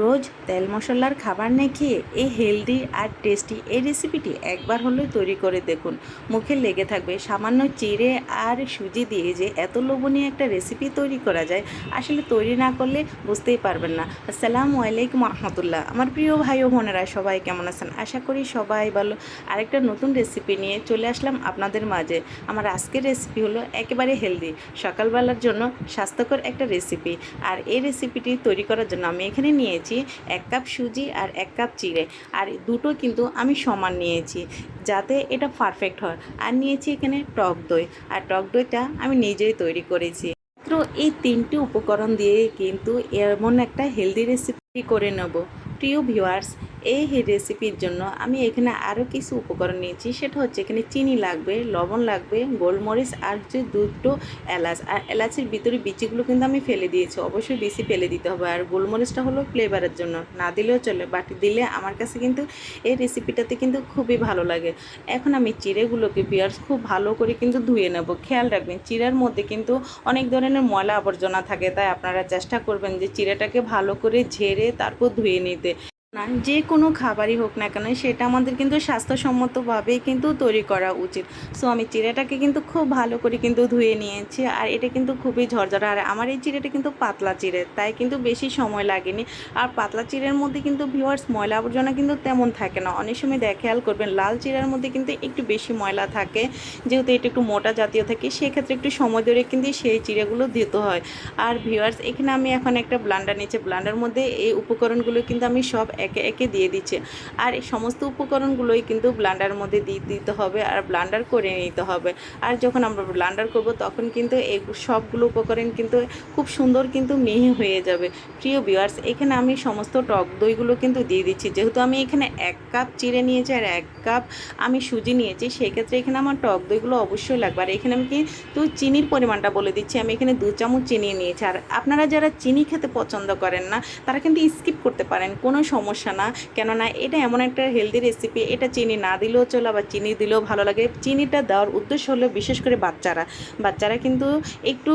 রোজ তেল মশলার খাবার না খেয়ে এই হেলদি আর টেস্টি এই রেসিপিটি একবার হলেও তৈরি করে দেখুন। মুখে লেগে থাকবে সামান্য চিড়ে আর সুজি দিয়ে যে এত লোভনীয় একটা রেসিপি তৈরি করা যায়, আসলে তৈরি না করলে বুঝতেই পারবেন না। আসসালামু আলাইকুম রহমতুল্লাহ আমার প্রিয় ভাই ও বোনেরা, সবাই কেমন আছেন? আশা করি সবাই ভালো। আরেকটা নতুন রেসিপি নিয়ে চলে আসলাম আপনাদের মাঝে। আমার আজকের রেসিপি হলো একেবারে হেলদি, সকালবেলার জন্য স্বাস্থ্যকর একটা রেসিপি। আর এই রেসিপিটি তৈরি করার জন্য আমি এখানে নিয়েছি, এক কাপ সুজি আর এক কাপ চিড়ে। আর দুটো কিন্তু আমি সমান নিয়েছি, যাতে এটা পারফেক্ট হয়। আর নিয়েছি এখানে টক দই, আর টক দইটা আমি নিজেই তৈরি করেছি। মাত্র এই তিনটি উপকরণ দিয়ে কিন্তু এমন একটা হেলদি রেসিপি করে নেব। প্রিয় ভিউয়ার্স এই রেসিপির জন্য আমি এখানে আরও কিছু উপকরণ নিয়েছি। সেটা হচ্ছে এখানে চিনি লাগবে, লবণ লাগবে, গোলমরিচ আর হচ্ছে দুটো এলাচ। আর এলাচের ভিতরে বিচিগুলো কিন্তু আমি ফেলে দিয়েছি। অবশ্যই বেশি ফেলে দিতে হবে। আর গোলমরিচটা হলো ফ্লেভারের জন্য। না দিলেও চলে বাট দিলে আমার কাছে কিন্তু এই রেসিপিটাতে কিন্তু খুবই ভালো লাগে। এখন আমি চিড়েগুলোকে বিয়ার্স খুব ভালো করে কিন্তু ধুয়ে নেব। খেয়াল রাখবেন, চিড়ার মধ্যে কিন্তু অনেক ধরনের ময়লা আবর্জনা থাকে। তাই আপনারা চেষ্টা করবেন যে চিড়েটাকে ভালো করে ঝেড়ে তারপর ধুয়ে নিতে। না, যে কোনো খাবারই হোক না কেন, সেটা আমাদের কিন্তু স্বাস্থ্যসম্মতভাবেই কিন্তু তৈরি করা উচিত। সো আমি চিড়েটাকে কিন্তু খুব ভালো করে কিন্তু ধুয়ে নিয়েছি, আর এটা কিন্তু খুবই ঝরঝরা। আর আমার এই চিড়েটা কিন্তু পাতলা চিড়ে, তাই কিন্তু বেশি সময় লাগেনি। আর পাতলা চিড়ের মধ্যে কিন্তু ভিওয়ার্স ময়লা আবর্জনা কিন্তু তেমন থাকে না। অনেক সময় খেয়াল করবেন, লাল চিড়ের মধ্যে কিন্তু একটু বেশি ময়লা থাকে, যেহেতু এটা একটু মোটা জাতীয় থাকে, সেক্ষেত্রে একটু সময় ধরে কিন্তু সেই চিড়েগুলো দিতে হয়। আর ভিওয়ার্স এখানে আমি এখন একটা ব্লান্ডার নিয়েছি। ব্লান্ডার মধ্যে এই উপকরণগুলো কিন্তু আমি সব একে একে দিয়ে দিচ্ছে। আর এই সমস্ত উপকরণগুলোই কিন্তু ব্লান্ডার মধ্যে দিয়ে দিতে হবে আর ব্লান্ডার করে নিতে হবে। আর যখন আমরা ব্লান্ডার করব তখন কিন্তু এই সবগুলো উপকরণ কিন্তু খুব সুন্দর কিন্তু মিহি হয়ে যাবে। প্রিয় ভিউয়ার্স, এখানে আমি সমস্ত টক দইগুলো কিন্তু দিয়ে দিচ্ছি। যেহেতু আমি এখানে এক কাপ চিড়ে নিয়েছি আর এক কাপ আমি সুজি নিয়েছি, সেক্ষেত্রে এখানে আমার টক দইগুলো অবশ্যই লাগবে। আর এখানে আমি কিন্তু চিনির পরিমাণটা বলে দিচ্ছি। আমি এখানে দু চামচ চিনি নিয়েছি। আর আপনারা যারা চিনি খেতে পছন্দ করেন না, তারা কিন্তু স্কিপ করতে পারেন। কোনো সমস্যা না। কেননা এটা এমন একটা হেলদি রেসিপি এটা চিনি না দিলেও চলে, আবার চিনি দিলেও ভালো লাগে। চিনিটা দেওয়ার উদ্দেশ্য হলো বিশেষ করে বাচ্চারা। বাচ্চারা কিন্তু একটু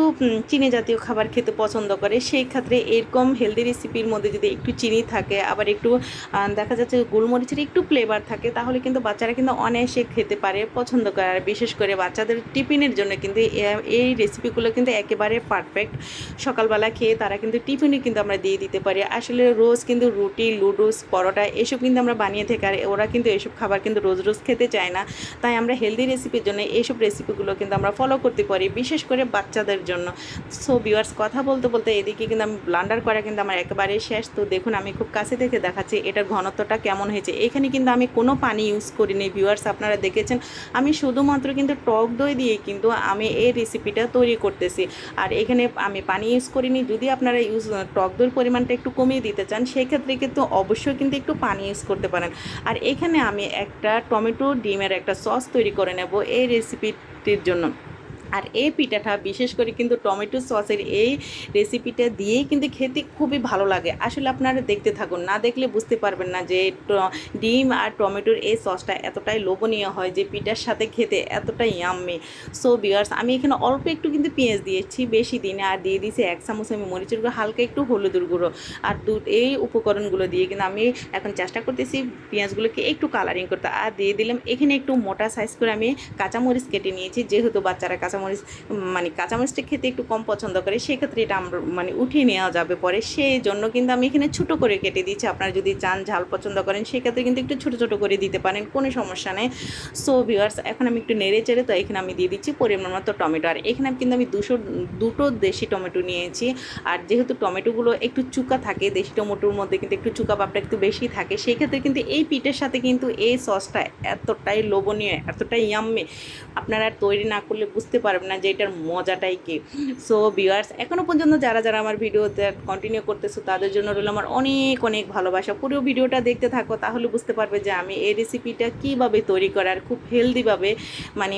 চিনি জাতীয় খাবার খেতে পছন্দ করে। সেই ক্ষেত্রে এরকম হেলদি রেসিপির মধ্যে যদি একটু চিনি থাকে, আবার একটু দেখা যাচ্ছে গোলমরিচের একটু ফ্লেভার থাকে, তাহলে কিন্তু বাচ্চারা কিন্তু অনায়াসে খেতে পারে, পছন্দ করে। আর বিশেষ করে বাচ্চাদের টিফিনের জন্য কিন্তু এই রেসিপিগুলো কিন্তু একেবারে পারফেক্ট সকালবেলা খেয়ে তারা কিন্তু টিফিনে কিন্তু আমরা দিয়ে দিতে পারি। আসলে রোজ কিন্তু রুটি লুডুস পরোটা এসব কিন্তু আমরা বানিয়ে থাকি আর ওরা কিন্তু এসব খাবার কিন্তু রোজ রোজ খেতে চায় না। তাই আমরা হেলদি রেসিপির জন্য এইসব রেসিপিগুলো কিন্তু আমরা ফলো করতে পারি, বিশেষ করে বাচ্চাদের জন্য। সো ভিউয়ার্স কথা বলতে বলতে এদিকে কিন্তু আমি ব্লান্ডার করা কিন্তু আমার একেবারে শেষ। তো দেখুন, আমি খুব কাছে থেকে দেখাচ্ছি এটার ঘনত্বটা কেমন হয়েছে। এখানে কিন্তু আমি কোনো পানি ইউজ করিনি। ভিউয়ার্স আপনারা দেখেছেন, আমি শুধুমাত্র কিন্তু টক দই দিয়ে কিন্তু আমি এই রেসিপিটা তৈরি করতেছি। আর এখানে আমি পানি ইউজ করিনি। যদি আপনারা ইউজ টক দইয়ের পরিমাণটা একটু কমিয়ে দিতে চান, সেক্ষেত্রে কিন্তু অবশ্যই কিন্তু একটু পানি ইউজ করতে পারেন। আর এখানে আমি একটা টমেটো ডিমের একটা সস তৈরি করে নেব এই রেসিপিটির জন্য। আর এই পিঠাটা বিশেষ করে কিন্তু টমেটো সসের এই রেসিপিটা দিয়েই কিন্তু খেতে খুবই ভালো লাগে। আসলে আপনারা দেখতে থাকুন, না দেখলে বুঝতে পারবেন না যে ডিম আর টমেটোর এই সসটা এতটাই লোভনীয় হয় যে পিঠার সাথে খেতে এতটাই ইয়াম্মি সো বিয়ার্স আমি এখানে অল্প একটু কিন্তু পেঁয়াজ দিয়েছি, বেশি দিনে আর দিয়ে দিয়েছি এক চামচ আমি মরিচের গুঁড়ো, হালকা একটু হলুদের গুঁড়ো। আর দুধ এই উপকরণগুলো দিয়ে কিন্তু আমি এখন চেষ্টা করতেছি পেঁয়াজগুলোকে একটু কালারিং করতে। আর দিয়ে দিলাম এখানে একটু মোটা সাইজ করে আমি কাঁচামরিচ কেটে নিয়েছি, যেহেতু বাচ্চারা কাঁচামরিচ মানে কাঁচামরিচটা খেতে একটু কম পছন্দ করে, সেক্ষেত্রে এটা আমরা মানে উঠিয়ে নেওয়া যাবে পরে। সেই জন্য কিন্তু আমি এখানে ছোটো করে কেটে দিচ্ছি। আপনারা যদি চান ঝাল পছন্দ করেন, সেক্ষেত্রে কিন্তু একটু ছোটো ছোটো করে দিতে পারেন, কোনো সমস্যা নেই। সো ভিউয়ার্স এখন আমি একটু নেড়ে চেড়ে তো এখানে আমি দিয়ে দিচ্ছি পরিমাণ মতো টমেটো। আর এখানে কিন্তু আমি দুশো, দুটো দেশি টমেটো নিয়েছি। আর যেহেতু টমেটোগুলো একটু চুকা থাকে, দেশি টমেটোর মধ্যে কিন্তু একটু চুকা ভাবটা একটু বেশি থাকে সেই ক্ষেত্রে কিন্তু এই পিঠের সাথে কিন্তু এই সসটা এতটাই লোভনীয়, এতটাই ইয়াম্মে আপনারা তৈরি না করলে বুঝতে পারবেন না যে এটার মজাটাই কি। সো ভিউয়ার্স এখনও পর্যন্ত যারা যারা আমার ভিডিও কন্টিনিউ করতেছো, তাদের জন্য রইল আমার অনেক অনেক ভালোবাসা। পুরো ভিডিওটা দেখতে থাকো, তাহলে বুঝতে পারবে যে আমি এই রেসিপিটা কীভাবে তৈরি করার খুব হেলদিভাবে মানে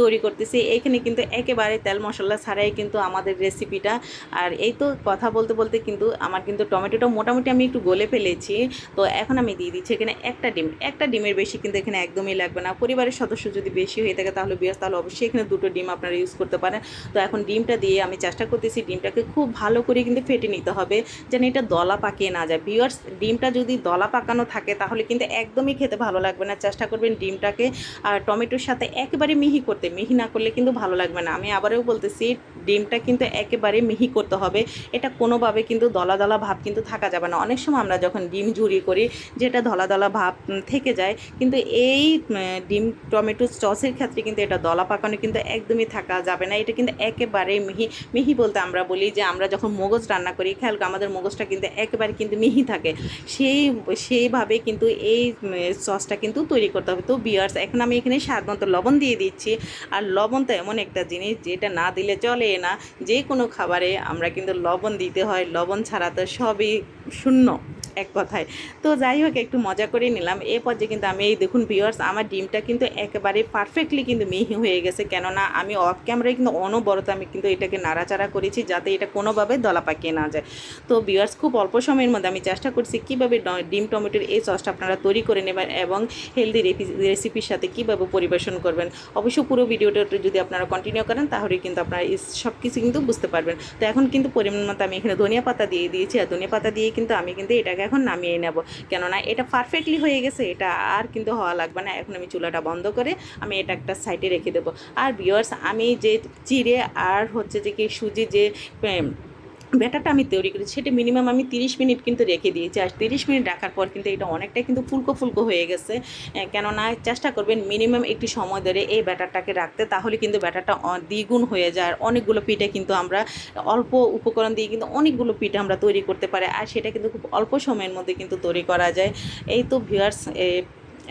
তৈরি করতেছি। এইখানে কিন্তু একেবারে তেল মশলা ছাড়াই কিন্তু আমাদের রেসিপিটা আর এই তো কথা বলতে বলতে কিন্তু আমার কিন্তু টমেটোটা মোটামুটি আমি একটু গলে ফেলেছি। তো এখন আমি দিয়ে দিচ্ছি এখানে একটা ডিম। একটা ডিমের বেশি কিন্তু এখানে একদমই লাগবে না। পরিবারের সদস্য যদি বেশি হয়ে থাকে তাহলে বিয়াস, তাহলে অবশ্যই এখানে দুটো ডিম আপনারা ইউজ করতে পারেন। তো এখন ডিমটা দিয়ে আমি চেষ্টা করতেছি ডিমটাকে খুব ভালো করে কিন্তু ফেটে নিতে হবে, যেন এটা দলা পাকিয়ে না যায়। বিয়ার্স ডিমটা যদি দলা পাকানো থাকে তাহলে কিন্তু একদমই খেতে ভালো লাগবে না। চেষ্টা করবেন ডিমটাকে আর টমেটোর সাথে একেবারে মিহি করতে, মিহি না করলে কিন্তু ভালো লাগবে না। আমি আবারও বলতেছি, ডিমটা কিন্তু একেবারে মিহি করতে হবে। এটা কোনোভাবে কিন্তু দলা দলা ভাব কিন্তু থাকা যাবে না। অনেক সময় আমরা যখন ডিম ঝুরি করি, যেটা দলা দলা ভাব থেকে যায়, কিন্তু এই ডিম টমেটো সসের ক্ষেত্রে কিন্তু এটা দলা পাকানো কিন্তু একদমই থাকা যাবে না। এটা কিন্তু একেবারে মিহি মিহি বলতে আমরা বলি যে আমরা যখন মগজ রান্না করি, খেয়াল আমাদের মগজটা কিন্তু একেবারে কিন্তু মিহি থাকে। সেই, সেইভাবে কিন্তু এই সসটা কিন্তু তৈরি করতে হবে। তো বিয়ার্স এখন আমি এখানে স্বাদ মতো লবণ দিয়ে দিচ্ছি। আর লবণ তো এমন একটা জিনিস যেটা না দিলে চলে না। যে কোনো খাবারে আমরা কিন্তু লবণ দিতে হয়। লবণ ছাড়া তো সবই শূন্য। এক কথায়। তো যাই হোক, একটু মজা করে নিলাম। এ পর্যায়ে কিন্তু আমি, এই দেখুন ভিউয়ার্স আমার ডিমটা কিন্তু একেবারে পারফেক্টলি কিন্তু মিহি হয়ে গেছে। কেননা আমি অফ ক্যামেরায় কিন্তু অনবরত আমি কিন্তু এটাকে নাড়াচাড়া করেছি যাতে এটা কোনোভাবে দলা পাকিয়ে না যায়। তো ভিউয়ার্স খুব অল্প সময়ের মধ্যে আমি চেষ্টা করছি কীভাবে ডিম টমেটোর এই সসটা আপনারা তৈরি করে নেবেন এবং হেলদি রেসিপির সাথে কীভাবে পরিবেশন করবেন। অবশ্য পুরো ভিডিওটা যদি আপনারা কন্টিনিউ করেন, তাহলে কিন্তু আপনারা সব কিছু কিন্তু বুঝতে পারবেন। তো এখন কিন্তু পরিমাণ মতো আমি এখানে ধনিয়া পাতা দিয়ে দিয়েছি। আর ধনিয়া পাতা দিয়ে কিন্তু আমি কিন্তু এটাকে এখন নামিয়ে নেব। কেননা এটা পারফেক্টলি হয়ে গেছে, এটা আর কিন্তু হওয়া লাগবে না। এখন আমি চুলাটা বন্ধ করে আমি এটা একটা সাইডে রেখে দেবো। আর বিয়ার্স আমি যে চিড়ে আর হচ্ছে যে কি সুজি যে ব্যাটারটা আমি তৈরি করেছি, সেটা মিনিমাম আমি তিরিশ মিনিট কিন্তু রেখে দিয়েছি। আর তিরিশ মিনিট রাখার পর কিন্তু এটা অনেকটাই কিন্তু ফুলকো ফুলকো হয়ে গেছে। কেননা চেষ্টা করবেন মিনিমাম একটি সময় ধরে এই ব্যাটারটাকে রাখতে, তাহলে কিন্তু ব্যাটারটা দ্বিগুণ হয়ে যায়। আর অনেকগুলো পিঠে কিন্তু আমরা অল্প উপকরণ দিয়ে কিন্তু অনেকগুলো পিঠে আমরা তৈরি করতে পারি। আর সেটা কিন্তু খুব অল্প সময়ের মধ্যে কিন্তু তৈরি করা যায়। এই তো ভিউয়ার্স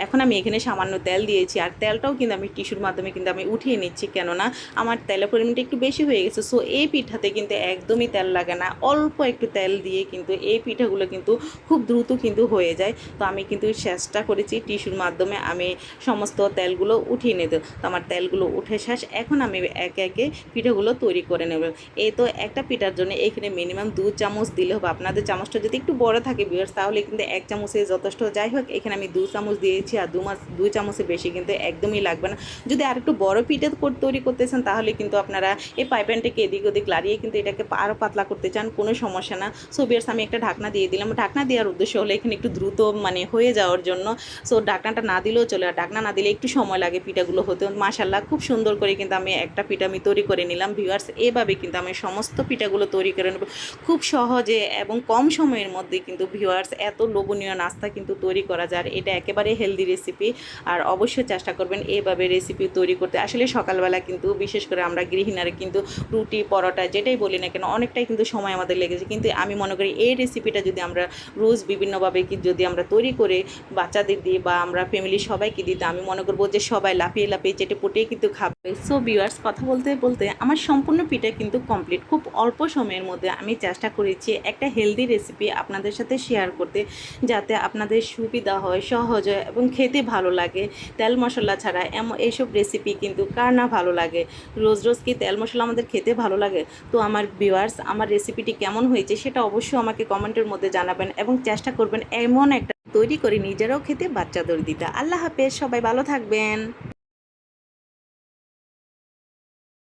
এখন আমি এখানে সামান্য তেল দিয়েছি, আর তেলটাও কিন্তু আমি টিস্যুর মাধ্যমে কিন্তু আমি উঠিয়ে নিচ্ছি, কেননা আমার তেলের পরিমাণটা একটু বেশি হয়ে গেছে। সো এই পিঠাতে কিন্তু একদমই তেল লাগে না। অল্প একটু তেল দিয়ে কিন্তু এই পিঠাগুলো কিন্তু খুব দ্রুত কিন্তু হয়ে যায়। তো আমি কিন্তু চেষ্টা করেছি টিস্যুর মাধ্যমে আমি সমস্ত তেলগুলো উঠিয়ে নিতে। তো আমার তেলগুলো উঠে শেষ। এখন আমি একে একে পিঠাগুলো তৈরি করে নেব। এই তো একটা পিঠার জন্য এখানে মিনিমাম দু চামচ দিলে হবে। আপনাদের চামচটা যদি একটু বড় থাকে বিয়ার্স তাহলে কিন্তু এক চামচে যথেষ্ট। যাই হোক, এখানে আমি দু চামচ দিয়েছি আর দু মাস, দুই চামচের বেশি কিন্তু একদমই লাগবে না। যদি আর একটু বড় পিঠে তৈরি করতেছেন, তাহলে কিন্তু আপনারা এই পাইপ্যানটাকে এদিক ওদিক লাড়িয়ে কিন্তু এটাকে আরও পাতলা করতে চান, কোনো সমস্যা না। সো বিয়ার্স আমি একটা ঢাকনা দিয়ে দিলাম। ঢাকনা দেওয়ার উদ্দেশ্য হলো এখানে একটু দ্রুত মানে হয়ে যাওয়ার জন্য। সো ঢাকনাটা না দিলেও চলে, আর ঢাকনা না দিলে একটু সময় লাগে পিঠাগুলো হতে। মাশাল্লাহ খুব সুন্দর করে কিন্তু আমি একটা পিঠা আমি তৈরি করে নিলাম। ভিউয়ার্স এভাবে কিন্তু আমি সমস্ত পিঠাগুলো তৈরি করে নেব। খুব সহজে এবং কম সময়ের মধ্যে কিন্তু ভিউয়ার্স এত লোভনীয় নাস্তা কিন্তু তৈরি করা যায় এটা একেবারে হেলদি রেসিপি আর অবশ্যই চেষ্টা করবেন এইভাবে রেসিপি তৈরি করতে। আসলে সকালবেলা কিন্তু বিশেষ করে আমরা গৃহিণীরা কিন্তু রুটি, পরোটা যেটাই বলি না কেন, অনেকটাই কিন্তু সময় আমাদের লেগেছে। কিন্তু আমি মনে করি এই রেসিপিটা যদি আমরা রোজ বিভিন্নভাবে কি যদি আমরা তৈরি করে বাচ্চাদের দিই বা আমরা ফ্যামিলি সবাইকে দিই, তো আমি মনে করব যে সবাই লাফিয়ে লাফিয়ে চেটে পুটিয়ে কিন্তু খাবে। সো ভিউয়ার্স কথা বলতে বলতে আমার সম্পূর্ণ পিঠা কিন্তু কমপ্লিট খুব অল্প সময়ের মধ্যে আমি চেষ্টা করেছি একটা হেলদি রেসিপি আপনাদের সাথে শেয়ার করতে, যাতে আপনাদের সুবিধা হয়, সহজ হয় এবং খেতে ভালো লাগে। তেল মশলা ছাড়া এম এইসব রেসিপি কিন্তু কার না ভালো লাগে? রোজ রোজ কি তেল মশলা আমাদের খেতে ভালো লাগে? তো আমার ভিওয়ার্স আমার রেসিপিটি কেমন হয়েছে সেটা অবশ্যই আমাকে কমেন্টের মধ্যে জানাবেন এবং চেষ্টা করবেন এমন একটা তৈরি করে নিজেরাও খেতে বাচ্চাদের দিতে। আল্লাহ হাফেজ, সবাই ভালো থাকবেন।